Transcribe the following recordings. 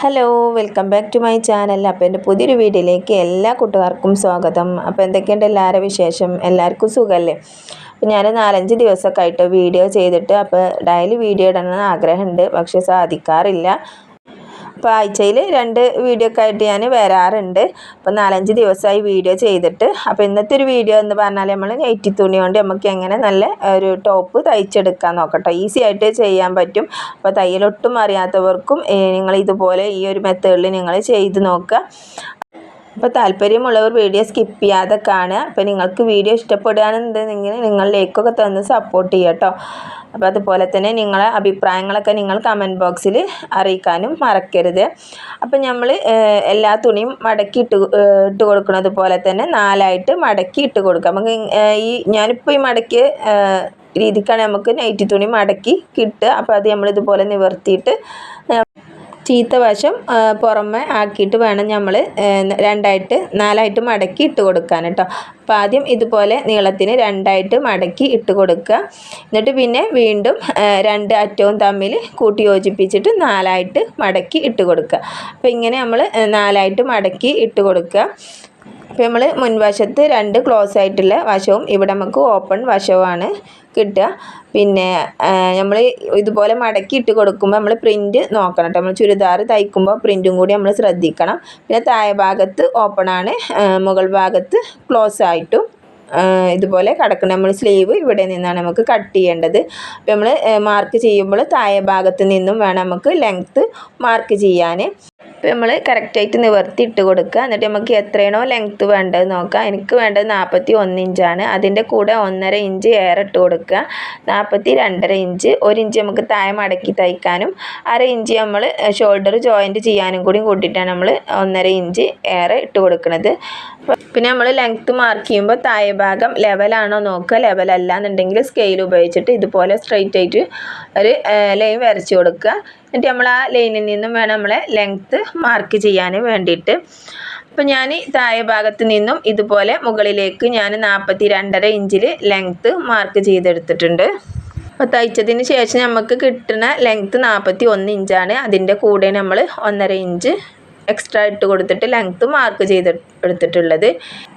Hello welcome back to my channel അപ്പോൾ എന്റെ പുതിയൊരു വീഡിയോയിലേക്ക് എല്ലാ കൂട്ടുകാർക്കും സ്വാഗതം. അപ്പോൾ എന്തൊക്കെയുണ്ട് എല്ലാവരുടെ വിശേഷം? എല്ലാവർക്കും സുഖമല്ലേ? അപ്പോൾ ഞാൻ നാലഞ്ച് ദിവസമൊക്കെ ആയിട്ട് വീഡിയോ ചെയ്തിട്ട് അപ്പോൾ ഡെയിലി വീഡിയോ ഇടണമെന്ന് ആഗ്രഹമുണ്ട്. പക്ഷെ സാധിക്കാറില്ല. അപ്പോൾ ആഴ്ചയിൽ രണ്ട് വീഡിയോ ഒക്കെ ആയിട്ട് ഞാൻ വരാറുണ്ട്. അപ്പോൾ നാലഞ്ച് ദിവസമായി വീഡിയോ ചെയ്തിട്ട്. അപ്പോൾ ഇന്നത്തെ ഒരു വീഡിയോ എന്ന് പറഞ്ഞാൽ നമ്മൾ നെറ്റി തുണി കൊണ്ട് നമുക്ക് എങ്ങനെ നല്ല ഒരു ടോപ്പ് തയ്ച്ചെടുക്കാൻ നോക്കട്ടോ. ഈസി ആയിട്ട് ചെയ്യാൻ പറ്റും. അപ്പോൾ തയ്യലൊട്ടും അറിയാത്തവർക്കും നിങ്ങൾ ഇതുപോലെ ഈ ഒരു മെത്തേഡിൽ നിങ്ങൾ ചെയ്ത് നോക്കുക. അപ്പോൾ താല്പര്യമുള്ളവർ വീഡിയോ സ്കിപ്പ് ചെയ്യാതെ കാണുക അപ്പോൾ നിങ്ങൾക്ക് വീഡിയോ ഇഷ്ടപ്പെടുകയാണെന്നുണ്ടെങ്കിൽ നിങ്ങൾ ലൈക്കൊക്കെ തന്ന് സപ്പോർട്ട് ചെയ്യുക കേട്ടോ അപ്പോൾ അതുപോലെ തന്നെ നിങ്ങളെ അഭിപ്രായങ്ങളൊക്കെ നിങ്ങൾ കമന്റ് ബോക്സിൽ അറിയിക്കാനും മറക്കരുത്. അപ്പോൾ നമ്മൾ എല്ലാ തുണിയും മടക്കി ഇട്ട് ഇട്ട് കൊടുക്കുന്നത് പോലെ തന്നെ നാലായിട്ട് മടക്കി ഇട്ട് കൊടുക്കുക. നമുക്ക് ഈ ഞാനിപ്പോൾ ഈ മടക്കിയ രീതിക്കാണ് നമുക്ക് നൈറ്റി തുണി മടക്കി കിട്ടുക. അപ്പോൾ അത് നമ്മളിതുപോലെ നിവർത്തിയിട്ട് ചീത്ത വശം പുറമെ ആക്കിയിട്ട് വേണം നമ്മൾ രണ്ടായിട്ട് നാലായിട്ട് മടക്കി ഇട്ട് കൊടുക്കാൻ കേട്ടോ. അപ്പോൾ ആദ്യം ഇതുപോലെ നീളത്തിന് രണ്ടായിട്ട് മടക്കി ഇട്ട് കൊടുക്കുക. എന്നിട്ട് പിന്നെ വീണ്ടും രണ്ട് അറ്റവും തമ്മിൽ കൂട്ടി യോജിപ്പിച്ചിട്ട് നാലായിട്ട് മടക്കി ഇട്ട് കൊടുക്കുക. അപ്പോൾ ഇങ്ങനെ നമ്മൾ നാലായിട്ട് മടക്കി ഇട്ട് കൊടുക്കുക. അപ്പോൾ നമ്മൾ മുൻവശത്ത് രണ്ട് ക്ലോസ് ആയിട്ടുള്ള വശവും ഇവിടെ നമുക്ക് ഓപ്പൺ വശവുമാണ് കിട്ടുക. പിന്നെ നമ്മൾ ഇതുപോലെ മടക്കി ഇട്ട് കൊടുക്കുമ്പോൾ നമ്മൾ പ്രിന്റ് നോക്കണം കേട്ടോ നമ്മൾ ചുരിദാർ തയ്ക്കുമ്പോൾ പ്രിന്റും കൂടി നമ്മൾ ശ്രദ്ധിക്കണം. പിന്നെ താഴെ ഭാഗത്ത് ഓപ്പൺ ആണ്. മുകൾ ഭാഗത്ത് ക്ലോസ് ആയിട്ടും ഇതുപോലെ കിടക്കണം നമ്മൾ സ്ലീവ് ഇവിടെ നിന്നാണ് നമുക്ക് കട്ട് ചെയ്യേണ്ടത്. അപ്പോൾ നമ്മൾ മാർക്ക് ചെയ്യുമ്പോൾ താഴെ ഭാഗത്ത് നിന്നും വേണം നമുക്ക് ലെങ്ത്ത് മാർക്ക് ചെയ്യാൻ അപ്പോൾ നമ്മൾ കറക്റ്റായിട്ട് നിവർത്തി ഇട്ട് കൊടുക്കുക. എന്നിട്ട് നമുക്ക് എത്രയാണോ ലെങ്ത്ത് വേണ്ടത് നോക്കാം. എനിക്ക് വേണ്ടത് നാൽപ്പത്തി ഒന്ന് ഇഞ്ചാണ് അതിന്റെ കൂടെ ഒന്നര ഇഞ്ച് എയർ ഇട്ട് കൊടുക്കുക. നാൽപ്പത്തി രണ്ടര ഇഞ്ച് ഒരു ഇഞ്ച് നമുക്ക് താഴെ മടക്കി തയ്ക്കാനും അര ഇഞ്ച് നമ്മൾ ഷോൾഡർ ജോയിന്റ് ചെയ്യാനും കൂടി കൂട്ടിയിട്ടാണ് നമ്മൾ ഒന്നര ഇഞ്ച് എയർ ഇട്ട് കൊടുക്കുന്നത്. പിന്നെ നമ്മൾ ലെങ്ത്ത് മാർക്ക് ചെയ്യുമ്പോൾ താഴെ ഭാഗം ലെവലാണോ നോക്കുക. ലെവലല്ല എന്നുണ്ടെങ്കിൽ സ്കെയിൽ ഉപയോഗിച്ചിട്ട് ഇതുപോലെ സ്ട്രെയിറ്റ് ആയിട്ട് ഒരു ലൈൻ വരച്ച് കൊടുക്കുക. എന്നിട്ട് നമ്മൾ ആ ലൈനിൽ നിന്നും വേണം നമ്മളെ ലെങ്ത്ത് മാർക്ക് ചെയ്യാൻ വേണ്ടിയിട്ട്. അപ്പം ഞാൻ താഴെ ഭാഗത്ത് നിന്നും ഇതുപോലെ മുകളിലേക്ക് ഞാൻ നാൽപ്പത്തി രണ്ടര ഇഞ്ചിൽ ലെങ്ത്ത് മാർക്ക് ചെയ്തെടുത്തിട്ടുണ്ട്. അപ്പോൾ തയ്ച്ചതിന് ശേഷം നമുക്ക് കിട്ടുന്ന ലെങ്ത്ത് നാൽപ്പത്തി ഒന്ന് ഇഞ്ചാണ് അതിന്റെ കൂടെ നമ്മൾ ഒന്നര ഇഞ്ച് എക്സ്ട്രാ ഇട്ട് കൊടുത്തിട്ട് ലെങ്ത്ത് മാർക്ക് ചെയ്ത് എടുത്തിട്ടുള്ളത്.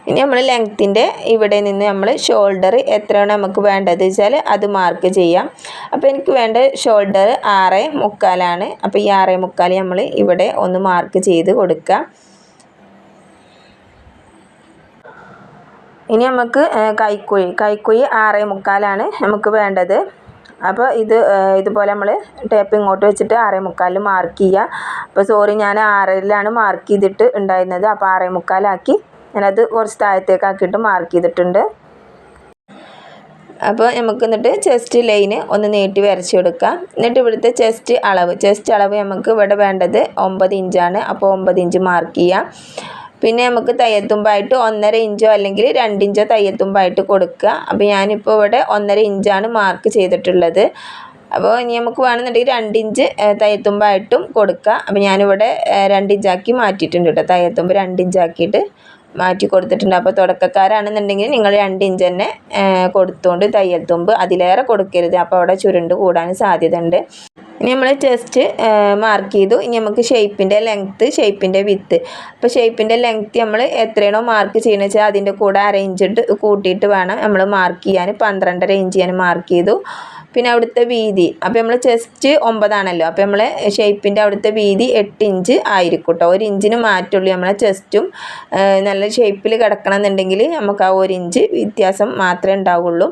ഇനി നമ്മൾ ലെങ്ത്തിന്റെ ഇവിടെ നിന്ന് നമ്മൾ ഷോൾഡർ എത്രയാണ് നമുക്ക് വേണ്ടത് വെച്ചാൽ അത് മാർക്ക് ചെയ്യാം. അപ്പോൾ എനിക്ക് വേണ്ട ഷോൾഡർ ആറ് മുക്കാലാണ്. അപ്പോൾ ഈ ആറ് മുക്കാൽ നമ്മൾ ഇവിടെ ഒന്ന് മാർക്ക് ചെയ്ത് കൊടുക്കാം ഇനി നമുക്ക് കൈക്കുഴി കൈക്കുഴി ആറേ മുക്കാലാണ് നമുക്ക് വേണ്ടത്. അപ്പോൾ ഇത് ഇതുപോലെ നമ്മൾ ടേപ്പ് ഇങ്ങോട്ട് വെച്ചിട്ട് ആറേ മുക്കാലിൽ മാർക്ക് ചെയ്യുക അപ്പോൾ സോറി ഞാൻ ആറിലാണ് മാർക്ക് ചെയ്തിട്ട് ഉണ്ടായിരുന്നത്. അപ്പോൾ ആറേ മുക്കാലാക്കി ഞാനത് കുറച്ച് താഴത്തേക്ക് ആക്കിയിട്ട് മാർക്ക് ചെയ്തിട്ടുണ്ട്. അപ്പോൾ നമുക്ക് എന്നിട്ട് ചെസ്റ്റ് ലൈൻ ഒന്ന് നീട്ടി വരച്ച് കൊടുക്കാം. എന്നിട്ട് ഇവിടുത്തെ ചെസ്റ്റ് അളവ്. ചെസ്റ്റ് അളവ് നമുക്ക് ഇവിടെ വേണ്ടത് ഒമ്പത് ഇഞ്ചാണ്. അപ്പോൾ ഒമ്പത് ഇഞ്ച് മാർക്ക് ചെയ്യാം. പിന്നെ നമുക്ക് തയ്യത്തുമ്പായിട്ട് ഒന്നര ഇഞ്ചോ അല്ലെങ്കിൽ രണ്ടിഞ്ചോ തയ്യത്തുമ്പായിട്ട് കൊടുക്കുക. അപ്പോൾ ഞാനിപ്പോൾ ഇവിടെ ഒന്നര ഇഞ്ചാണ് മാർക്ക് ചെയ്തിട്ടുള്ളത്. അപ്പോൾ ഇനി നമുക്ക് വേണമെന്നുണ്ടെങ്കിൽ രണ്ടിഞ്ച് തയ്യത്തുമ്പായിട്ടും കൊടുക്കുക. അപ്പോൾ ഞാനിവിടെ രണ്ടിഞ്ചാക്കി മാറ്റിയിട്ടുണ്ട് കേട്ടോ. തയ്യത്തുമ്പ് രണ്ട് ഇഞ്ചാക്കിയിട്ട് മാറ്റി കൊടുത്തിട്ടുണ്ട്. അപ്പോൾ തുടക്കക്കാരാണെന്നുണ്ടെങ്കിൽ നിങ്ങൾ രണ്ട് ഇഞ്ച് തന്നെ കൊടുത്തുകൊണ്ട് തയ്യൽ തുമ്പ് അതിലേറെ കൊടുക്കരുത്. അപ്പോൾ അവിടെ ചുരുണ്ട് കൂടാൻ സാധ്യത ഉണ്ട് ഇനി നമ്മൾ ടെസ്റ്റ് മാർക്ക് ചെയ്തു. ഇനി നമുക്ക് ഷേപ്പിന്റെ ലെങ്ത്ത് ഷേപ്പിന്റെ വിത്ത് അപ്പോൾ ഷേപ്പിന്റെ ലെങ്ത്ത് നമ്മൾ എത്രയാണോ മാർക്ക് ചെയ്യണമെന്ന് വെച്ചാൽ അതിന്റെ കൂടെ അര ഇഞ്ചിട്ട് കൂട്ടിയിട്ട് വേണം നമ്മൾ മാർക്ക് ചെയ്യാൻ പന്ത്രണ്ടര ഇഞ്ച് ഞാൻ മാർക്ക് ചെയ്തു. പിന്നെ അവിടുത്തെ വീതി. അപ്പോൾ നമ്മൾ ചെസ്റ്റ് ഒമ്പതാണല്ലോ. അപ്പോൾ നമ്മളെ ഷേപ്പിന്റെ അവിടുത്തെ വീതി എട്ട് ഇഞ്ച് ആയിരിക്കും കേട്ടോ ഒരു ഇഞ്ചിന് മാറ്റുള്ളൂ നമ്മളെ ചെസ്റ്റും നല്ല ഷേപ്പിൽ കിടക്കണം എന്നുണ്ടെങ്കിൽ നമുക്ക് ആ ഒരു ഇഞ്ച് വ്യത്യാസം മാത്രമേ ഉണ്ടാവുള്ളൂ.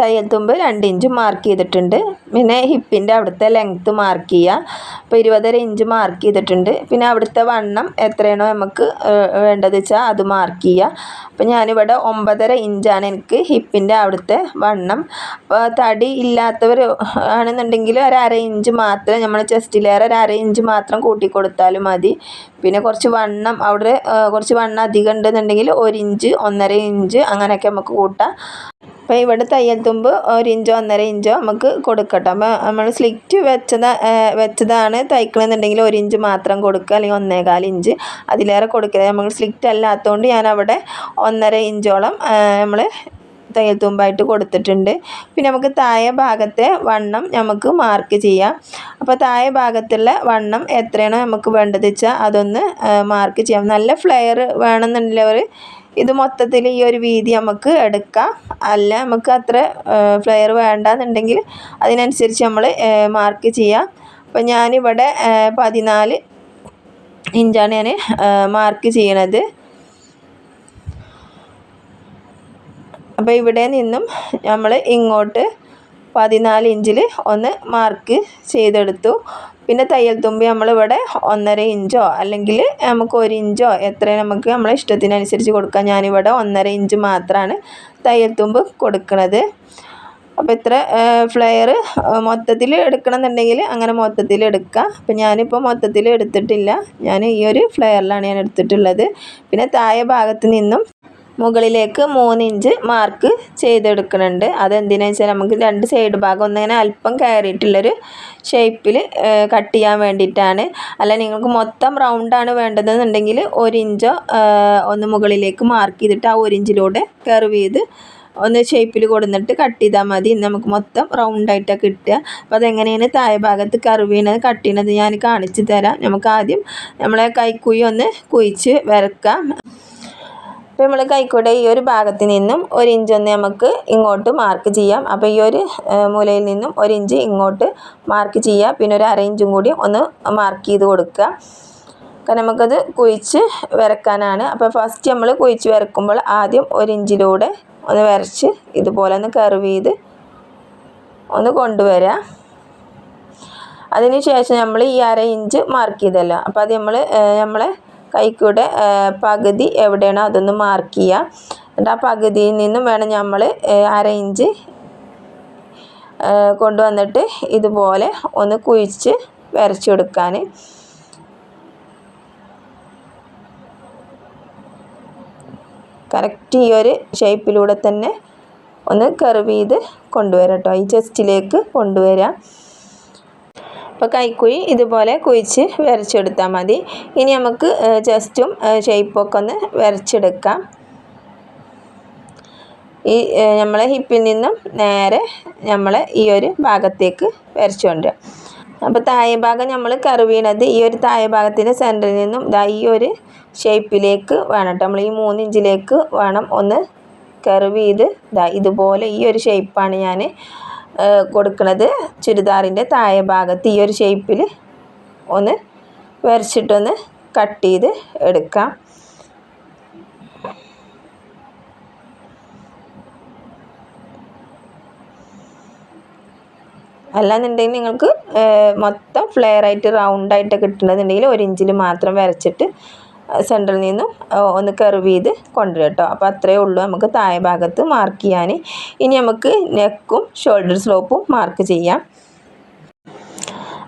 തയ്യൽ തുമ്പ് രണ്ട് ഇഞ്ച് മാർക്ക് ചെയ്തിട്ടുണ്ട്. പിന്നെ ഹിപ്പിന്റെ അവിടുത്തെ ലെങ്ത്ത് മാർക്ക് ചെയ്യുക അപ്പോൾ ഇരുപതര ഇഞ്ച് മാർക്ക് ചെയ്തിട്ടുണ്ട്. പിന്നെ അവിടുത്തെ വണ്ണം എത്രയാണോ നമുക്ക് വേണ്ടത് വെച്ചാൽ അത് മാർക്ക് ചെയ്യുക അപ്പോൾ ഞാനിവിടെ ഒമ്പതര ഇഞ്ചാണ് എനിക്ക് ഹിപ്പിന്റെ അവിടുത്തെ വണ്ണം. അപ്പോൾ തടി ഇല്ലാത്തവർ ആണെന്നുണ്ടെങ്കിൽ ഒരു അര ഇഞ്ച് മാത്രം നമ്മൾ ചെസ്റ്റിലേറെ ഒരു അര ഇഞ്ച് മാത്രം കൂട്ടിക്കൊടുത്താലും മതി. പിന്നെ കുറച്ച് വണ്ണം അവിടെ കുറച്ച് വണ്ണം അധികം ഉണ്ടെന്നുണ്ടെങ്കിൽ ഒരു ഇഞ്ച് ഒന്നര ഇഞ്ച് അങ്ങനെയൊക്കെ നമുക്ക് കൂട്ടാം. അപ്പോൾ ഇവിടെ തയ്യൽ തുമ്പ് ഒരു ഇഞ്ചോ ഒന്നര ഇഞ്ചോ നമുക്ക് കൊടുക്കട്ടോ. അപ്പോൾ നമ്മൾ സ്ലിറ്റ് വെച്ചത് വെച്ചതാണ് തയ്ക്കണമെന്നുണ്ടെങ്കിൽ ഒരു ഇഞ്ച് മാത്രം കൊടുക്കുക അല്ലെങ്കിൽ ഒന്നേകാൽ ഇഞ്ച്. അതിലേറെ കൊടുക്കുക നമ്മൾ സ്ലിറ്റ് അല്ലാത്തതുകൊണ്ട് ഞാൻ അവിടെ ഒന്നര ഇഞ്ചോളം നമ്മൾ തയ്യൽ തുമ്പായിട്ട് കൊടുത്തിട്ടുണ്ട്. പിന്നെ നമുക്ക് താഴെ ഭാഗത്തെ വണ്ണം നമുക്ക് മാർക്ക് ചെയ്യാം. അപ്പോൾ താഴെ ഭാഗത്തുള്ള വണ്ണം എത്രയാണോ നമുക്ക് വേണ്ടത് വെച്ചാൽ അതൊന്ന് മാർക്ക് ചെയ്യാം. നല്ല ഫ്ലെയർ വേണമെന്നുള്ളവർ ഇത് മൊത്തത്തിൽ ഈ ഒരു വീതി നമുക്ക് എടുക്കാം. അല്ല നമുക്ക് അത്ര ഫ്ലെയർ വേണ്ടെന്നുണ്ടെങ്കിൽ അതിനനുസരിച്ച് നമ്മൾ മാർക്ക് ചെയ്യാം. അപ്പോൾ ഞാനിവിടെ പതിനാല് ഇഞ്ചാണ് ഞാൻ മാർക്ക് ചെയ്യണത്. അപ്പോൾ ഇവിടെ നിന്നും നമ്മൾ ഇങ്ങോട്ട് പതിനാല് ഇഞ്ചിൽ ഒന്ന് മാർക്ക് ചെയ്തെടുത്തു. പിന്നെ തയ്യൽ തുമ്പി നമ്മളിവിടെ ഒന്നര ഇഞ്ചോ അല്ലെങ്കിൽ നമുക്ക് ഒരു ഇഞ്ചോ എത്ര നമുക്ക് നമ്മളെ ഇഷ്ടത്തിനനുസരിച്ച് കൊടുക്കാം. ഞാനിവിടെ ഒന്നര ഇഞ്ച് മാത്രമാണ് തയ്യൽ തുമ്പ് കൊടുക്കുന്നത് അപ്പോൾ ഇത്ര ഫ്ലെയർ മൊത്തത്തിൽ എടുക്കണമെന്നുണ്ടെങ്കിൽ അങ്ങനെ മൊത്തത്തിൽ എടുക്കാം. അപ്പം ഞാനിപ്പോൾ മൊത്തത്തിൽ എടുത്തിട്ടില്ല. ഞാൻ ഈ ഒരു ഫ്ലെയറിലാണ് ഞാൻ എടുത്തിട്ടുള്ളത്. പിന്നെ താഴെ ഭാഗത്ത് നിന്നും മുകളിലേക്ക് മൂന്ന് ഇഞ്ച് മാർക്ക് ചെയ്തെടുക്കുന്നുണ്ട്. അതെന്തിനാ വെച്ചാൽ നമുക്ക് രണ്ട് സൈഡ് ഭാഗം ഒന്നിങ്ങനെ അല്പം കയറിയിട്ടുള്ളൊരു ഷേപ്പിൽ കട്ട് ചെയ്യാൻ വേണ്ടിയിട്ടാണ്. അല്ല നിങ്ങൾക്ക് മൊത്തം റൗണ്ടാണ് വേണ്ടതെന്നുണ്ടെങ്കിൽ ഒരു ഇഞ്ചോ ഒന്ന് മുകളിലേക്ക് മാർക്ക് ചെയ്തിട്ട് ആ ഒരു ഇഞ്ചിലൂടെ കർവ് ചെയ്ത് ഒന്ന് ഷേപ്പിൽ കൊടുന്നിട്ട് കട്ട് ചെയ്താൽ മതി. നമുക്ക് മൊത്തം റൗണ്ടായിട്ടാണ് കിട്ടുക. അപ്പോൾ അതെങ്ങനെയാണ് താഴെ ഭാഗത്ത് കർവ് ചെയ്യണത് കട്ട് ചെയ്യണത് ഞാൻ കാണിച്ചു തരാം. നമുക്ക് ആദ്യം നമ്മളെ കൈക്കുഴി ഒന്ന് കുഴിച്ച് വരക്കാം. അപ്പോൾ നമ്മൾ കൈക്കൂടെ ഈ ഒരു ഭാഗത്ത് നിന്നും ഒരു ഇഞ്ച് ഒന്ന് നമുക്ക് ഇങ്ങോട്ട് മാർക്ക് ചെയ്യാം. അപ്പോൾ ഈ ഒരു മൂലയിൽ നിന്നും ഒരു ഇഞ്ച് ഇങ്ങോട്ട് മാർക്ക് ചെയ്യുക പിന്നെ ഒരു അര ഇഞ്ചും കൂടി ഒന്ന് മാർക്ക് ചെയ്ത് കൊടുക്കുക. കാരണം നമുക്കത് കുഴിച്ച് വരക്കാനാണ്. അപ്പോൾ ഫസ്റ്റ് നമ്മൾ കുഴിച്ച് വരക്കുമ്പോൾ ആദ്യം ഒരു ഇഞ്ചിലൂടെ ഒന്ന് വരച്ച് ഇതുപോലെ ഒന്ന് കർവ് ചെയ്ത് ഒന്ന് കൊണ്ടുവരിക അതിന് ശേഷം നമ്മൾ ഈ അര ഇഞ്ച് മാർക്ക് ചെയ്തല്ലോ. അപ്പോൾ അത് നമ്മൾ നമ്മളെ കൈക്കൂടെ പകുതി എവിടെയാണോ അതൊന്ന് മാർക്ക് ചെയ്യുക എന്നിട്ട് ആ പകുതിയിൽ നിന്നും വേണം നമ്മൾ അര ഇഞ്ച് കൊണ്ടുവന്നിട്ട് ഇതുപോലെ ഒന്ന് കുഴിച്ച് വരച്ചു കൊടുക്കാൻ കറക്റ്റ് ഈ ഒരു ഷേപ്പിലൂടെ തന്നെ ഒന്ന് കർവ് ചെയ്ത് കൊണ്ടുവരാം കേട്ടോ ഈ ചെസ്റ്റിലേക്ക് കൊണ്ടുവരാം. അപ്പോൾ കൈക്കുഴി ഇതുപോലെ കുഴിച്ച് വരച്ചെടുത്താൽ മതി. ഇനി നമുക്ക് ജസ്റ്റും ഷേപ്പൊക്കെ ഒന്ന് വരച്ചെടുക്കാം. ഈ നമ്മളെ ഹിപ്പിൽ നിന്നും നേരെ നമ്മൾ ഈ ഒരു ഭാഗത്തേക്ക് വരച്ചുകൊണ്ട് അപ്പോൾ താഴെ ഭാഗം നമ്മൾ കറുവീണത് ഈ ഒരു താഴെ ഭാഗത്തിന്റെ സെന്ററിൽ നിന്നും ഇതാ ഈ ഒരു ഷേപ്പിലേക്ക് വേണം കേട്ടോ നമ്മൾ ഈ മൂന്ന് ഇഞ്ചിലേക്ക് വേണം ഒന്ന് കർവ് ചെയ്ത് ഇതാ ഇതുപോലെ ഈ ഒരു ഷേപ്പാണ് ഞാൻ കൊടുക്കുന്നത് ചുരിദാറിന്റെ താഴെ ഭാഗത്ത് ഈ ഒരു ഷേപ്പിൽ ഒന്ന് വരച്ചിട്ടൊന്ന് കട്ട് ചെയ്ത് എടുക്കാം. അല്ലാന്നുണ്ടെങ്കിൽ നിങ്ങൾക്ക് മൊത്തം ഫ്ലെയർ ആയിട്ട് റൗണ്ട് ആയിട്ട് കിട്ടുന്നതുണ്ടെങ്കിൽ ഒരു ഇഞ്ചിൽ മാത്രം വരച്ചിട്ട് സെന്ററിൽ നിന്നും ഒന്ന് കർവ് ചെയ്ത് കൊണ്ടുവരും കേട്ടോ. അപ്പോൾ അത്രയേ ഉള്ളൂ നമുക്ക് താഴെ ഭാഗത്ത് മാർക്ക് ചെയ്യാൻ. ഇനി നമുക്ക് നെക്കും ഷോൾഡർ സ്ലോപ്പും മാർക്ക് ചെയ്യാം.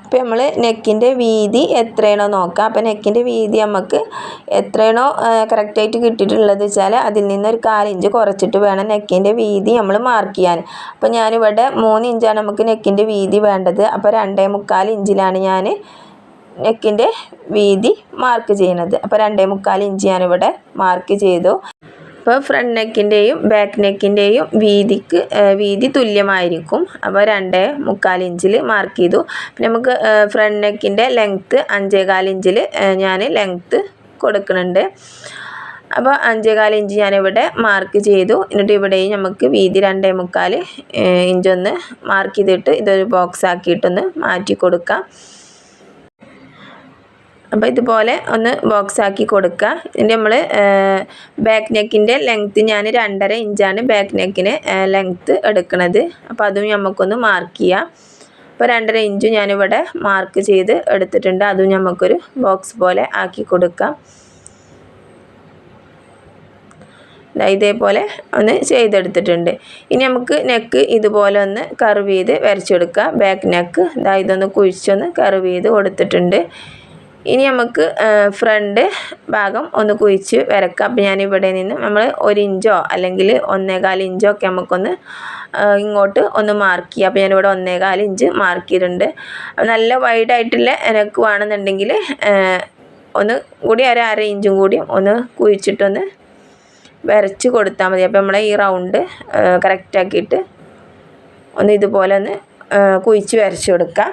അപ്പോൾ നമ്മൾ നെക്കിന്റെ വീതി എത്രയാണോ നോക്കാം. അപ്പോൾ നെക്കിന്റെ വീതി നമുക്ക് എത്രയാണോ കറക്റ്റായിട്ട് കിട്ടിയിട്ടുള്ളത് വെച്ചാൽ അതിൽ നിന്നൊരു കാലിഞ്ച് കുറച്ചിട്ട് വേണം നെക്കിന്റെ വീതി നമ്മൾ മാർക്ക് ചെയ്യാൻ. അപ്പോൾ ഞാനിവിടെ മൂന്ന് ഇഞ്ചാണ് നമുക്ക് നെക്കിന്റെ വീതി വേണ്ടത്. അപ്പോൾ രണ്ടേ മുക്കാൽ ഇഞ്ചിലാണ് ഞാൻ നെക്കിന്റെ വീതി മാർക്ക് ചെയ്യുന്നത്. അപ്പോൾ രണ്ടേ മുക്കാൽ ഇഞ്ച് ഞാനിവിടെ മാർക്ക് ചെയ്തു. അപ്പോൾ ഫ്രണ്ട് നെക്കിന്റെയും ബാക്ക് നെക്കിന്റെയും വീതിക്ക് വീതി തുല്യമായിരിക്കും. അപ്പോൾ രണ്ടേ മുക്കാൽ ഇഞ്ചിൽ മാർക്ക് ചെയ്തു. പിന്നെ നമുക്ക് ഫ്രണ്ട് നെക്കിന്റെ ലെങ്ത്ത് അഞ്ചേകാൽ ഇഞ്ചിൽ ഞാൻ ലെങ്ത്ത് കൊടുക്കുന്നുണ്ട്. അപ്പോൾ അഞ്ചേകാൽ ഇഞ്ച് ഞാനിവിടെ മാർക്ക് ചെയ്തു. എന്നിട്ട് ഇവിടെയും നമുക്ക് വീതി രണ്ടേ മുക്കാൽ ഇഞ്ചൊന്ന് മാർക്ക് ചെയ്തിട്ട് ഇതൊരു ബോക്സ് ആക്കിയിട്ടൊന്ന് മാറ്റി കൊടുക്കാം. അപ്പോൾ ഇതുപോലെ ഒന്ന് ബോക്സ് ആക്കി കൊടുക്കുക ഇതിന്റെ നമ്മൾ ബാക്ക് നെക്കിന്റെ ലെങ്ത്ത് ഞാൻ രണ്ടര ഇഞ്ചാണ് ബാക്ക് നെക്കിന് ലെങ്ത്ത് എടുക്കുന്നത് അപ്പോൾ അതും നമുക്കൊന്ന് മാർക്ക് ചെയ്യാം. അപ്പോൾ രണ്ടര ഇഞ്ച് ഞാനിവിടെ മാർക്ക് ചെയ്ത് എടുത്തിട്ടുണ്ട്. അതും നമുക്കൊരു ബോക്സ് പോലെ ആക്കി കൊടുക്കാം. ഇതേപോലെ ഒന്ന് ചെയ്തെടുത്തിട്ടുണ്ട്. ഇനി നമുക്ക് നെക്ക് ഇതുപോലെ ഒന്ന് കർവ് ചെയ്ത് വരച്ചെടുക്കുക ബാക്ക് നെക്ക് ഇതാ ഇതൊന്ന് കുഴിച്ചൊന്ന് കർവ് ചെയ്ത് കൊടുത്തിട്ടുണ്ട്. ഇനി നമുക്ക് ഫ്രണ്ട് ഭാഗം ഒന്ന് കുഴിച്ച് വരക്കാം. അപ്പോൾ ഇവിടെ നിന്ന് നമ്മൾ ഒരു ഇഞ്ചോ അല്ലെങ്കിൽ ഒന്നേകാൽ ഇഞ്ചോ ഒക്കെ നമുക്കൊന്ന് ഇങ്ങോട്ട് ഒന്ന് മാർക്ക് ചെയ്യാം. അപ്പോൾ ഞാനിവിടെ ഒന്നേകാൽ ഇഞ്ച് മാർക്ക് ചെയ്തിട്ടുണ്ട്. നല്ല വൈഡായിട്ടുള്ള എനിക്ക് വേണമെന്നുണ്ടെങ്കിൽ ഒന്ന് കൂടി ഒരു അര ഇഞ്ചും കൂടി ഒന്ന് കുഴിച്ചിട്ടൊന്ന് വരച്ച് കൊടുത്താൽ മതി. അപ്പോൾ നമ്മളെ ഈ റൗണ്ട് കറക്റ്റാക്കിയിട്ട് ഒന്ന് ഇതുപോലെ ഒന്ന് കുഴിച്ച് വരച്ച് കൊടുക്കുക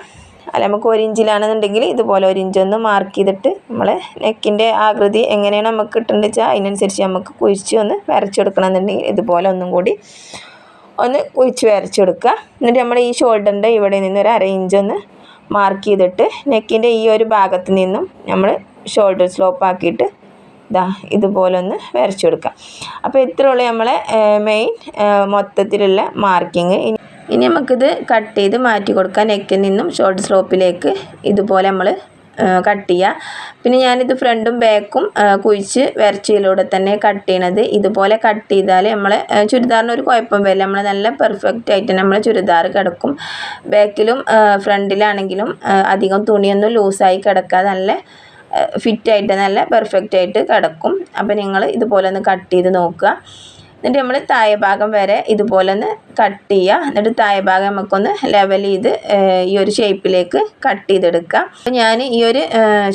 അല്ല നമുക്ക് ഒരു ഇഞ്ചിലാണെന്നുണ്ടെങ്കിൽ ഇതുപോലെ ഒരു ഇഞ്ചൊന്ന് മാർക്ക് ചെയ്തിട്ട് നമ്മൾ നെക്കിന്റെ ആകൃതി എങ്ങനെയാണ് നമുക്ക് കിട്ടേണ്ടത് വെച്ചാൽ അതിനനുസരിച്ച് നമുക്ക് കുഴിച്ച് ഒന്ന് വരച്ച് കൊടുക്കണമെന്നുണ്ടെങ്കിൽ ഇതുപോലെ ഒന്നും കൂടി ഒന്ന് കുഴിച്ച് വരച്ചെടുക്കുക. എന്നിട്ട് നമ്മൾ ഈ ഷോൾഡറിന്റെ ഇവിടെ നിന്ന് ഒരു അര ഇഞ്ചൊന്ന് മാർക്ക് ചെയ്തിട്ട് നെക്കിന്റെ ഈ ഒരു ഭാഗത്ത് നിന്നും നമ്മൾ ഷോൾഡർ സ്ലോപ്പ് ആക്കിയിട്ട് ഇതാ ഇതുപോലെ ഒന്ന് വരച്ചു കൊടുക്കുക അപ്പോൾ ഇത്രയുള്ള നമ്മളെ മെയിൻ മൊത്തത്തിലുള്ള മാർക്കിങ് ഇനി നമുക്കിത് കട്ട് ചെയ്ത് മാറ്റി കൊടുക്കാം. നെക്കിൽ നിന്നും ഷോർട്ട് സ്ലോപ്പിലേക്ക് ഇതുപോലെ നമ്മൾ കട്ട് ചെയ്യുക പിന്നെ ഞാനിത് ഫ്രണ്ടും ബാക്കും കുഴിച്ച് വരച്ചയിലൂടെ തന്നെ കട്ട് ചെയ്യണത്. ഇതുപോലെ കട്ട് ചെയ്താൽ നമ്മൾ ചുരിദാറിന് ഒരു കുഴപ്പം വരില്ല. നമ്മൾ നല്ല പെർഫെക്റ്റ് ആയിട്ട് നമ്മൾ ചുരിദാർ കിടക്കും. ബാക്കിലും ഫ്രണ്ടിലാണെങ്കിലും അധികം തുണിയൊന്നും ലൂസായി കിടക്കാതെ നല്ല ഫിറ്റായിട്ട് നല്ല പെർഫെക്റ്റ് ആയിട്ട് കിടക്കും. അപ്പോൾ നിങ്ങൾ ഇതുപോലെ ഒന്ന് കട്ട് ചെയ്ത് നോക്കുക. എന്നിട്ട് നമ്മൾ താഴെ ഭാഗം വരെ ഇതുപോലെ ഒന്ന് കട്ട് ചെയ്യുക എന്നിട്ട് താഴെ ഭാഗം നമുക്കൊന്ന് ലെവൽ ചെയ്ത് ഈ ഒരു ഷേപ്പിലേക്ക് കട്ട് ചെയ്തെടുക്കുക അപ്പോൾ ഞാൻ ഈ ഒരു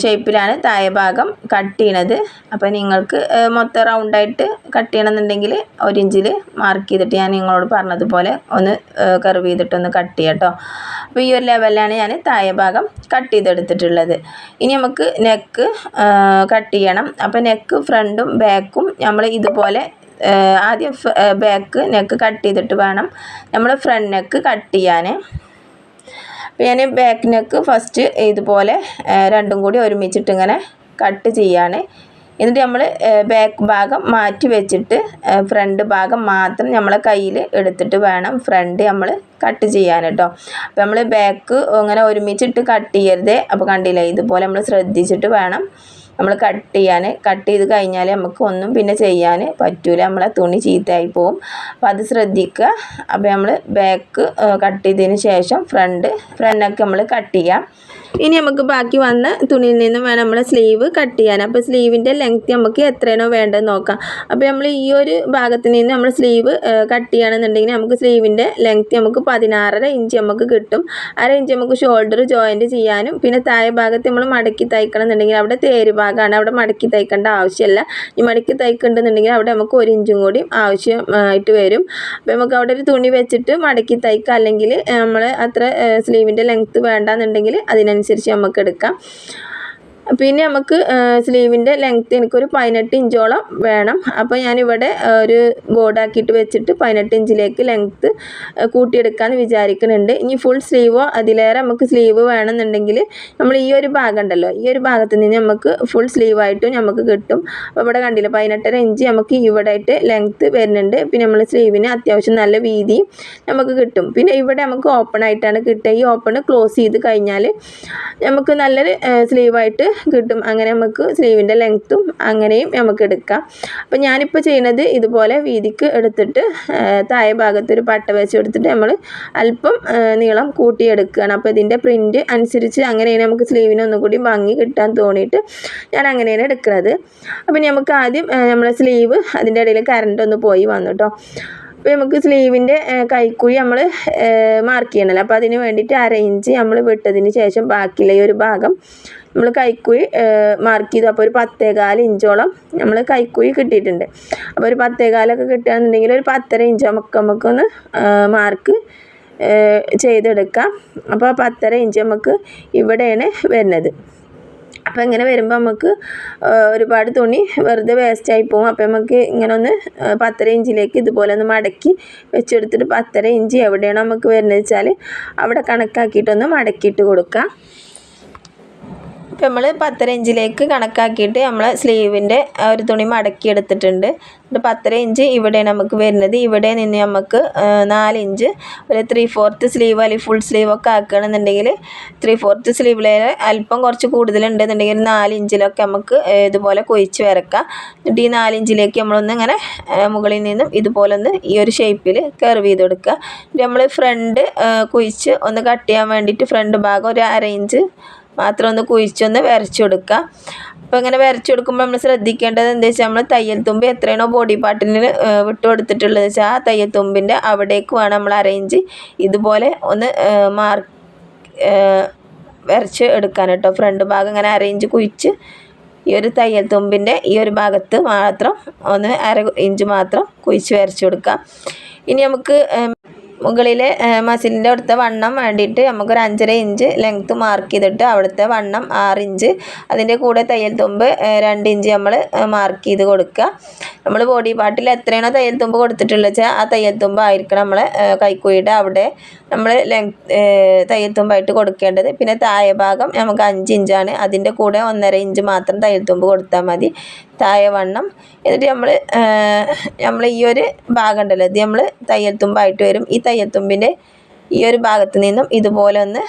ഷേപ്പിലാണ് താഴെ ഭാഗം കട്ട് ചെയ്യണത്. അപ്പോൾ നിങ്ങൾക്ക് മൊത്തം റൗണ്ടായിട്ട് കട്ട് ചെയ്യണമെന്നുണ്ടെങ്കിൽ ഒരു ഇഞ്ചിൽ മാർക്ക് ചെയ്തിട്ട് ഞാൻ നിങ്ങളോട് പറഞ്ഞതുപോലെ ഒന്ന് കർവ് ചെയ്തിട്ടൊന്ന് കട്ട് ചെയ്യാം കേട്ടോ അപ്പോൾ ഈ ഒരു ലെവലിലാണ് ഞാൻ താഴെ ഭാഗം കട്ട് ചെയ്തെടുത്തിട്ടുള്ളത്. ഇനി നമുക്ക് നെക്ക് കട്ട് ചെയ്യണം. അപ്പോൾ നെക്ക് ഫ്രണ്ടും ബാക്കും നമ്മൾ ഇതുപോലെ ആദ്യം ബാക്ക് നെക്ക് കട്ട് ചെയ്തിട്ട് വേണം നമ്മൾ ഫ്രണ്ട് നെക്ക് കട്ട് ചെയ്യാൻ അപ്പോൾ ഞാൻ ബാക്ക് നെക്ക് ഫസ്റ്റ് ഇതുപോലെ രണ്ടും കൂടി ഒരുമിച്ചിട്ട് ഇങ്ങനെ കട്ട് ചെയ്യാണ്. എന്നിട്ട് നമ്മൾ ബാക്ക് ഭാഗം മാറ്റി വെച്ചിട്ട് ഫ്രണ്ട് ഭാഗം മാത്രം നമ്മളെ കയ്യിൽ എടുത്തിട്ട് വേണം ഫ്രണ്ട് നമ്മൾ കട്ട് ചെയ്യാൻ കേട്ടോ അപ്പോൾ നമ്മൾ ബാക്ക് ഇങ്ങനെ ഒരുമിച്ചിട്ട് കട്ട് ചെയ്യരുത്. അപ്പോൾ കണ്ടില്ലേ ഇതുപോലെ നമ്മൾ ശ്രദ്ധിച്ചിട്ട് വേണം നമ്മൾ കട്ട് ചെയ്യാൻ കട്ട് ചെയ്ത് കഴിഞ്ഞാൽ നമുക്ക് ഒന്നും പിന്നെ ചെയ്യാൻ പറ്റൂല. നമ്മളെ തുണി ചീത്തയായി പോവും. അപ്പോൾ അത് ശ്രദ്ധിക്കുക. അപ്പോൾ നമ്മൾ ബാക്ക് കട്ട് ചെയ്തതിന് ശേഷം ഫ്രണ്ട് ഫ്രണ്ടൊക്കെ നമ്മൾ കട്ട് ചെയ്യാം. ഇനി നമുക്ക് ബാക്കി വന്ന തുണിയിൽ നിന്നും വേണം നമ്മൾ സ്ലീവ് കട്ട് ചെയ്യാൻ. അപ്പോൾ സ്ലീവിന്റെ ലെങ്ത് നമുക്ക് എത്രയാണോ വേണ്ടതെന്ന് നോക്കാം. അപ്പോൾ നമ്മൾ ഈ ഒരു ഭാഗത്ത് നിന്ന് നമ്മൾ സ്ലീവ് കട്ട് ചെയ്യണമെന്നുണ്ടെങ്കിൽ നമുക്ക് സ്ലീവിന്റെ ലെങ്ത് നമുക്ക് പതിനാറര ഇഞ്ച് നമുക്ക് കിട്ടും. അര ഇഞ്ച് നമുക്ക് ഷോൾഡർ ജോയിന്റ് ചെയ്യാനും. പിന്നെ താഴെ ഭാഗത്ത് നമ്മൾ മടക്കി തയ്ക്കണം എന്നുണ്ടെങ്കിൽ അവിടെ തേര് ഭാഗമാണ്. അവിടെ മടക്കി തയ്ക്കേണ്ട ആവശ്യമില്ല. ഈ മടക്കി തയ്ക്കേണ്ടതെന്നുണ്ടെങ്കിൽ അവിടെ നമുക്ക് ഒരു ഇഞ്ചും കൂടി ആവശ്യമായിട്ട് വരും. അപ്പോൾ നമുക്ക് അവിടെ ഒരു തുണി വെച്ചിട്ട് മടക്കി തയ്ക്കുക അല്ലെങ്കിൽ നമ്മൾ അത്ര സ്ലീവിന്റെ ലെങ്ത്ത് വേണ്ടാന്നുണ്ടെങ്കിൽ അതിനനുസരിച്ച് നമുക്ക് എടുക്കാം. പിന്നെ നമുക്ക് സ്ലീവിന്റെ ലെങ്ത്ത് എനിക്കൊരു പതിനെട്ട് ഇഞ്ചോളം വേണം. അപ്പോൾ ഞാനിവിടെ ഒരു ബോർഡാക്കിയിട്ട് വെച്ചിട്ട് പതിനെട്ട് ഇഞ്ചിലേക്ക് ലെങ്ത്ത് കൂട്ടിയെടുക്കാമെന്ന് വിചാരിക്കുന്നുണ്ട്. ഇനി ഫുൾ സ്ലീവോ അതിലേറെ നമുക്ക് സ്ലീവ് വേണമെന്നുണ്ടെങ്കിൽ നമ്മൾ ഈ ഒരു ഭാഗം ഉണ്ടല്ലോ ഈ ഒരു ഭാഗത്ത് നിന്ന് നമുക്ക് ഫുൾ സ്ലീവായിട്ടും നമുക്ക് കിട്ടും. അപ്പോൾ ഇവിടെ കണ്ടില്ല പതിനെട്ടര ഇഞ്ച് നമുക്ക് ഇവിടെ ആയിട്ട് ലെങ്ത്ത് വരുന്നുണ്ട്. പിന്നെ നമ്മൾ സ്ലീവിന് അത്യാവശ്യം നല്ല വീതി നമുക്ക് കിട്ടും. പിന്നെ ഇവിടെ നമുക്ക് ഓപ്പൺ ആയിട്ടാണ് കിട്ടുക. ഈ ഓപ്പൺ ക്ലോസ് ചെയ്ത് കഴിഞ്ഞാൽ നമുക്ക് നല്ലൊരു സ്ലീവായിട്ട് കിട്ടും. അങ്ങനെ നമുക്ക് സ്ലീവിന്റെ ലെങ്ത്തും അങ്ങനെയും നമുക്ക് എടുക്കാം. അപ്പോൾ ഞാനിപ്പോൾ ചെയ്യുന്നത് ഇതുപോലെ വീതിക്ക് എടുത്തിട്ട് താഴെ ഭാഗത്തൊരു പട്ട വെച്ച് എടുത്തിട്ട് നമ്മൾ അല്പം നീളം കൂട്ടിയെടുക്കുകയാണ്. അപ്പോൾ ഇതിന്റെ പ്രിന്റ് അനുസരിച്ച് അങ്ങനെയാണ് നമുക്ക് സ്ലീവിന് ഒന്നുകൂടി ഭംഗി കിട്ടാൻ തോന്നിയിട്ട് ഞാൻ അങ്ങനെയാണ് എടുക്കുന്നത് അപ്പോൾ നമുക്ക് ആദ്യം നമ്മളെ സ്ലീവ് അതിന്റെ ഇടയിൽ കറണ്ട് ഒന്ന് പോയി വന്നു കേട്ടോ അപ്പോൾ നമുക്ക് സ്ലീവിന്റെ കൈക്കുഴി നമ്മൾ മാർക്ക് ചെയ്യണമല്ലോ അപ്പോൾ അതിന് വേണ്ടിയിട്ട് അര ഇഞ്ച് നമ്മൾ വിട്ടതിന് ശേഷം ബാക്കിയുള്ള ഈ ഒരു ഭാഗം നമ്മൾ കൈക്കുഴി മാർക്ക് ചെയ്തു. അപ്പോൾ ഒരു പത്തേകാൽ ഇഞ്ചോളം നമ്മൾ കൈക്കുഴി കിട്ടിയിട്ടുണ്ട്. അപ്പോൾ ഒരു പത്തേകാലൊക്കെ കിട്ടുകയാണെന്നുണ്ടെങ്കിൽ ഒരു പത്തര ഇഞ്ച് നമുക്ക് നമുക്കൊന്ന് മാർക്ക് ചെയ്തെടുക്കാം. അപ്പോൾ പത്തര ഇഞ്ച് നമുക്ക് ഇവിടെയാണ് വരുന്നത്. അപ്പോൾ ഇങ്ങനെ വരുമ്പോൾ നമുക്ക് ഒരുപാട് തുണി വെറുതെ വേസ്റ്റായി പോകും അപ്പോൾ നമുക്ക് ഇങ്ങനെ ഒന്ന് പത്തര ഇഞ്ചിലേക്ക് ഇതുപോലെ ഒന്ന് മടക്കി വെച്ചെടുത്തിട്ട് പത്തര ഇഞ്ച് എവിടെയാണോ നമുക്ക് വരുന്നത് വെച്ചാൽ അവിടെ കണക്കാക്കിയിട്ടൊന്ന് മടക്കിയിട്ട് കൊടുക്കാം. ഇപ്പം നമ്മൾ പത്തര ഇഞ്ചിലേക്ക് കണക്കാക്കിയിട്ട് നമ്മൾ സ്ലീവിന്റെ ഒരു തുണി മടക്കി എടുത്തിട്ടുണ്ട് എന്നിട്ട് പത്തര ഇഞ്ച് ഇവിടെ നമുക്ക് വരുന്നത്. ഇവിടെ നിന്ന് നമുക്ക് നാല് ഇഞ്ച് ഒരു ത്രീ ഫോർത്ത് സ്ലീവ് അല്ലെങ്കിൽ ഫുൾ സ്ലീവ് ഒക്കെ ആക്കുകയാണെന്നുണ്ടെങ്കിൽ ത്രീ ഫോർത്ത് സ്ലീവിലെ അല്പം കുറച്ച് കൂടുതലുണ്ടെന്നുണ്ടെങ്കിൽ നാല് ഇഞ്ചിലൊക്കെ നമുക്ക് ഇതുപോലെ കൊഴിച്ച് വരക്കാം. എന്നിട്ട് ഈ നാല് ഇഞ്ചിലേക്ക് നമ്മളൊന്ന് ഇങ്ങനെ മുകളിൽ നിന്നും ഇതുപോലെ ഒന്ന് ഈ ഒരു ഷേപ്പിൽ കർവ് ചെയ്ത് കൊടുക്കുക. നമ്മൾ ഫ്രണ്ട് കുഴിച്ച് ഒന്ന് കട്ട് ചെയ്യാൻ വേണ്ടിയിട്ട് ഫ്രണ്ട് ഭാഗം ഒരു അര ഇഞ്ച് മാത്രം ഒന്ന് കുഴിച്ചൊന്ന് വരച്ചു കൊടുക്കുക അപ്പോൾ ഇങ്ങനെ വരച്ചു കൊടുക്കുമ്പോൾ നമ്മൾ ശ്രദ്ധിക്കേണ്ടത് എന്താ വെച്ചാൽ നമ്മൾ തയ്യൽ തുമ്പ് എത്രയാണോ ബോഡി പാർട്ടിന് വിട്ടു കൊടുത്തിട്ടുള്ളത് വെച്ചാൽ ആ തയ്യൽ തുമ്പിന്റെ അവിടേക്ക് വേണം നമ്മൾ അറേഞ്ച് ഇതുപോലെ ഒന്ന് മാർക്ക് വരച്ച് എടുക്കാൻ കേട്ടോ. ഫ്രണ്ട് ഭാഗം ഇങ്ങനെ അറേഞ്ച് കുഴിച്ച് ഈ ഒരു തയ്യൽ തുമ്പിന്റെ ഈ ഒരു ഭാഗത്ത് മാത്രം ഒന്ന് അര ഇഞ്ച് മാത്രം കുഴിച്ച് വരച്ച് കൊടുക്കാം ഇനി നമുക്ക് മുകളിൽ മസിലിന്റെ അവിടുത്തെ വണ്ണം വേണ്ടിയിട്ട് നമുക്കൊരു അഞ്ചര ഇഞ്ച് ലെങ്ത്ത് മാർക്ക് ചെയ്തിട്ട് അവിടുത്തെ വണ്ണം ആറ് ഇഞ്ച്. അതിന്റെ കൂടെ തയ്യൽ തുമ്പ് രണ്ട് ഇഞ്ച് നമ്മൾ മാർക്ക് ചെയ്ത് കൊടുക്കുക. നമ്മൾ ബോഡി പാർട്ടിൽ എത്രയാണോ തയ്യൽ തുമ്പ് കൊടുത്തിട്ടുള്ളത് വെച്ചാൽ ആ തയ്യൽ തുമ്പ് ആയിരിക്കണം നമ്മൾ കൈക്കുഴിയുടെ അവിടെ നമ്മൾ ലെങ്ത് തയ്യൽ തുമ്പായിട്ട് കൊടുക്കേണ്ടത്. പിന്നെ താഴെ ഭാഗം നമുക്ക് അഞ്ച് ഇഞ്ചാണ്. അതിന്റെ കൂടെ ഒന്നര ഇഞ്ച് മാത്രം തയ്യൽ തുമ്പ് കൊടുത്താൽ മതി. താഴെ വണ്ണം. എന്നിട്ട് നമ്മൾ നമ്മൾ ഈ ഒരു ഭാഗം ഉണ്ടല്ലോ ഇത് നമ്മൾ തയ്യൽ തുമ്പായിട്ട് വരും. ഈ തയ്യൽ തുമ്പിന്റെ ഈ ഒരു ഭാഗത്ത് നിന്നും ഇതുപോലെ ഒന്ന്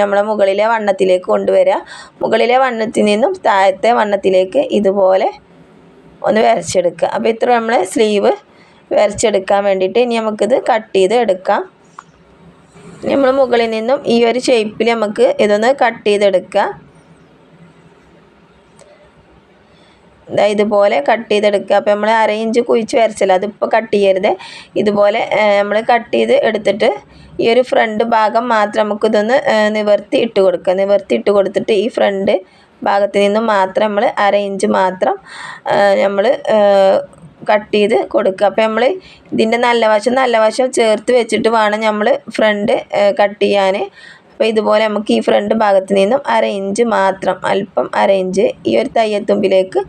നമ്മളെ മുകളിലെ വണ്ണത്തിലേക്ക് കൊണ്ടുവരിക. മുകളിലെ വണ്ണത്തിൽ നിന്നും താഴത്തെ വണ്ണത്തിലേക്ക് ഇതുപോലെ ഒന്ന് വരച്ചെടുക്കുക. അപ്പോൾ ഇത്ര നമ്മൾ സ്ലീവ് വരച്ചെടുക്കാൻ വേണ്ടിയിട്ട് ഇനി നമുക്കിത് കട്ട് ചെയ്ത് എടുക്കാം. നമ്മൾ മുകളിൽ നിന്നും ഈ ഒരു ഷേപ്പിൽ നമുക്ക് ഇതൊന്ന് കട്ട് ചെയ്തെടുക്കുക. ഇതുപോലെ കട്ട് ചെയ്തെടുക്കുക. അപ്പോൾ നമ്മൾ അര ഇഞ്ച് കുഴിച്ച് വരച്ചല്ലോ അതിപ്പോൾ കട്ട് ചെയ്യരുത്. ഇതുപോലെ നമ്മൾ കട്ട് ചെയ്ത് എടുത്തിട്ട് ഈ ഒരു ഫ്രണ്ട് ഭാഗം മാത്രം നമുക്കിതൊന്ന് നിവർത്തി ഇട്ട് കൊടുക്കുക. നിവർത്തി ഇട്ട് കൊടുത്തിട്ട് ഈ ഫ്രണ്ട് ഭാഗത്ത് നിന്ന് മാത്രം നമ്മൾ അര ഇഞ്ച് മാത്രം നമ്മൾ കട്ട് ചെയ്ത് കൊടുക്കുക. അപ്പോൾ നമ്മൾ ഇതിന്റെ നല്ല വശം നല്ല വശം ചേർത്ത് വെച്ചിട്ട് വേണം നമ്മൾ ഫ്രണ്ട് കട്ട് ചെയ്യാൻ അപ്പോൾ ഇതുപോലെ നമുക്ക് ഈ ഫ്രണ്ട് ഭാഗത്ത് നിന്നും അര ഇഞ്ച് മാത്രം അല്പം അര ഇഞ്ച് ഈ ഒരു തയ്യത്തുമ്പിലേക്ക്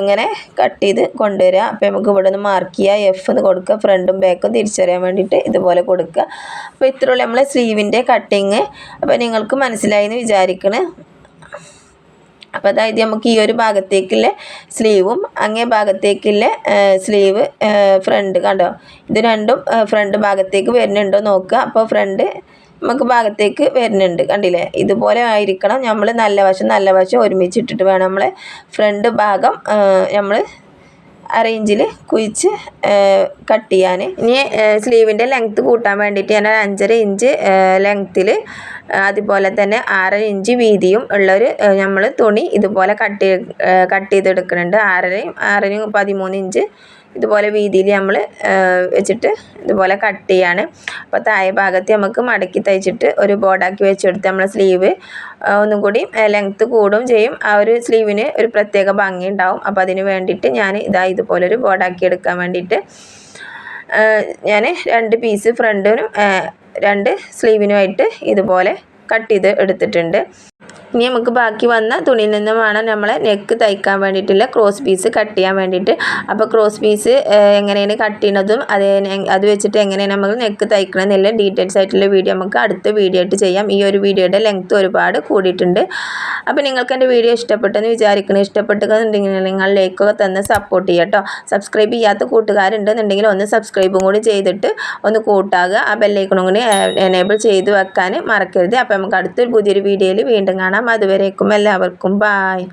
ഇങ്ങനെ കട്ട് ചെയ്ത് കൊണ്ടുവരിക. അപ്പോൾ നമുക്ക് ഇവിടെ നിന്ന് മാർക്ക് ചെയ്യുക എഫ് എന്ന് കൊടുക്കുക ഫ്രണ്ടും ബാക്കും തിരിച്ചറിയാൻ വേണ്ടിയിട്ട് ഇതുപോലെ കൊടുക്കുക. അപ്പോൾ ഇത്രയുള്ള നമ്മളെ സ്ലീവിന്റെ കട്ടിങ് അപ്പോൾ നിങ്ങൾക്ക് മനസ്സിലായി എന്ന് വിചാരിക്കണേ. അപ്പോൾ അതായത് നമുക്ക് ഈ ഒരു ഭാഗത്തേക്കുള്ള സ്ലീവും അങ്ങേ ഭാഗത്തേക്കുള്ള സ്ലീവ് ഫ്രണ്ട് കണ്ടോ? ഇത് രണ്ടും ഫ്രണ്ട് ഭാഗത്തേക്ക് വരുന്നുണ്ടോ നോക്കുക. അപ്പോൾ ഫ്രണ്ട് നമുക്ക് ഭാഗത്തേക്ക് വരുന്നുണ്ട്. കണ്ടില്ലേ? ഇതുപോലെ ആയിരിക്കണം. നമ്മൾ നല്ല വശം നല്ല വശം ഒരുമിച്ചിട്ടിട്ട് വേണം നമ്മളെ ഫ്രണ്ട് ഭാഗം നമ്മൾ അറേഞ്ചിൽ കുഴിച്ച് കട്ട് ചെയ്യാൻ ഇനി സ്ലീവിന്റെ ലെങ്ത്ത് കൂട്ടാൻ വേണ്ടിയിട്ട് ഞാൻ അഞ്ചര ഇഞ്ച് ലെങ്ത്തിൽ അതുപോലെ തന്നെ ആറര ഇഞ്ച് വീതിയും ഉള്ളൊരു നമ്മൾ തുണി ഇതുപോലെ കട്ട് കട്ട് ചെയ്തെടുക്കുന്നുണ്ട്. ആറരയും ആറരയും പതിമൂന്ന് ഇഞ്ച് ഇതുപോലെ വീതിയിൽ നമ്മൾ വെച്ചിട്ട് ഇതുപോലെ കട്ട് ചെയ്യാണ്. അപ്പോൾ താഴെ ഭാഗത്ത് നമുക്ക് മടക്കി തയ്ച്ചിട്ട് ഒരു ബോർഡാക്കി വെച്ചെടുത്ത് നമ്മൾ സ്ലീവ് ഒന്നും കൂടി ലെങ്ത്ത് കൂടും ചെയ്യും. ആ ഒരു സ്ലീവിന് ഒരു പ്രത്യേക ഭംഗി ഉണ്ടാവും. അപ്പോൾ അതിന് വേണ്ടിയിട്ട് ഞാൻ ഇതാ ഇതുപോലെ ഒരു ബോർഡാക്കി എടുക്കാൻ വേണ്ടിയിട്ട് ഞാൻ രണ്ട് പീസ് ഫ്രണ്ടിനും രണ്ട് സ്ലീവിനുമായിട്ട് ഇതുപോലെ കട്ട് ചെയ്ത് എടുത്തിട്ടുണ്ട്. ഇനി നമുക്ക് ബാക്കി വന്ന തുണിയിൽ നിന്ന് വേണം നമ്മൾ നെക്ക് തയ്ക്കാൻ വേണ്ടിയിട്ടുള്ള ക്രോസ് പീസ് കട്ട് ചെയ്യാൻ വേണ്ടിയിട്ട്. അപ്പോൾ ക്രോസ് പീസ് എങ്ങനെയാണ് കട്ട് ചെയ്യുന്നതും അത് അത് വെച്ചിട്ട് എങ്ങനെയാണ് നമ്മൾ നെക്ക് തയ്ക്കണം എന്നുള്ള ഡീറ്റെയിൽസ് ആയിട്ടുള്ള വീഡിയോ നമുക്ക് അടുത്ത വീഡിയോ ആയിട്ട് ചെയ്യാം. ഈ ഒരു വീഡിയോയുടെ ലെങ്ത് ഒരുപാട് കൂടിയിട്ടുണ്ട്. അപ്പോൾ നിങ്ങൾക്ക് എന്റെ വീഡിയോ ഇഷ്ടപ്പെട്ടെന്ന് വിചാരിക്കണം. ഇഷ്ടപ്പെട്ടെന്നുണ്ടെങ്കിൽ നിങ്ങൾ ലൈക്കൊക്കെ തന്ന് സപ്പോർട്ട് ചെയ്യാം കേട്ടോ സബ്സ്ക്രൈബ് ചെയ്യാത്ത കൂട്ടുകാരുണ്ടെന്നുണ്ടെങ്കിൽ ഒന്ന് സബ്സ്ക്രൈബും കൂടി ചെയ്തിട്ട് ഒന്ന് കൂട്ടാകുക. ആ ബെല്ലൈക്കണും കൂടി എനേബിൾ ചെയ്ത് വെക്കാൻ മറക്കരുത്. അപ്പോൾ നമുക്ക് അടുത്തൊരു പുതിയൊരു വീഡിയോയിൽ വീണ്ടും കാണാം. അതുവരേക്കും എല്ലാവർക്കും ബായ്